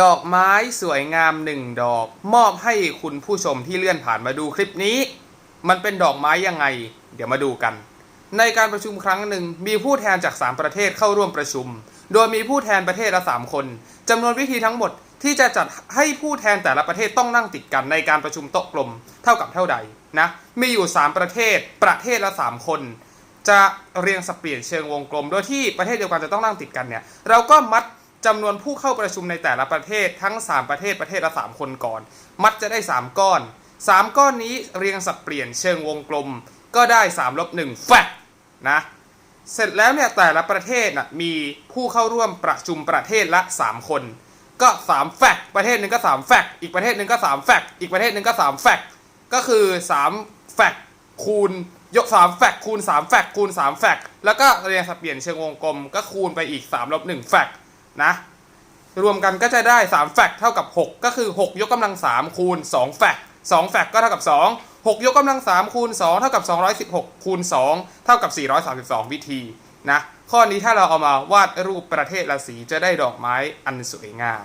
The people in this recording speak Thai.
ดอกไม้สวยงามหนึ่งดอก มอบให้คุณผู้ชมที่เลื่อนผ่านมาดูคลิปนี้ มันเป็นดอกไม้ยังไง เดี๋ยวมาดูกัน ในการประชุมครั้งหนึ่งมีผู้แทนจาก 3 ประเทศเข้าร่วมประชุม โดยมีผู้แทนประเทศละ 3 คนจำนวนวิธีทั้งหมดที่จะจัดให้ผู้แทนแต่ละประเทศต้องนั่งติดกันในการประชุมโต๊ะกลมเท่ากับเท่าใดนะมีอยู่ 3 ประเทศ ประเทศละ 3 คน จะเรียงสับเปลี่ยนเชิงวงกลม โดยที่ประเทศเดียวกันจะต้องนั่งติดกันเนี่ยเราก็มัด จำนวนผู้เข้าประชุมในแต่ละประเทศทั้ง 3 ประเทศประเทศละ 3 คนก่อน มัดจะได้ 3 ก้อน 3 ก้อนนี้เรียงสับเปลี่ยนเชิงวงกลมก็ได้3ลบ1แฟกนะเสร็จแล้วเนี่ยแต่ละประเทศน่ะมีผู้เข้าร่วมประชุมประเทศละ 3 คน ก็3แฟกประเทศหนึ่งก็3แฟกอีกประเทศหนึ่งก็3แฟกอีกประเทศหนึ่งก็3แฟกก็คือ3แฟกคูณยก3แฟกคูณ3แฟกคูณ3แฟกแล้วก็เรียงสับเปลี่ยนเชิงวงกลมก็คูณไปอีก3ลบ1แฟก นะ รวมกันก็จะได้ 3 แฟกเท่ากับ 6 ก็คือ 6 ยกกำลัง 3 คูณ 2 แฟก2แฟกก็เท่ากับ 2 6 ยกกำลัง 3 คูณ 2 เท่ากับ 216 คูณ 2 เท่ากับ 432 วิธีนะ ข้อนี้ถ้าเราเอามาวาดรูปประเทศละสีจะได้ดอกไม้อันสวยงาม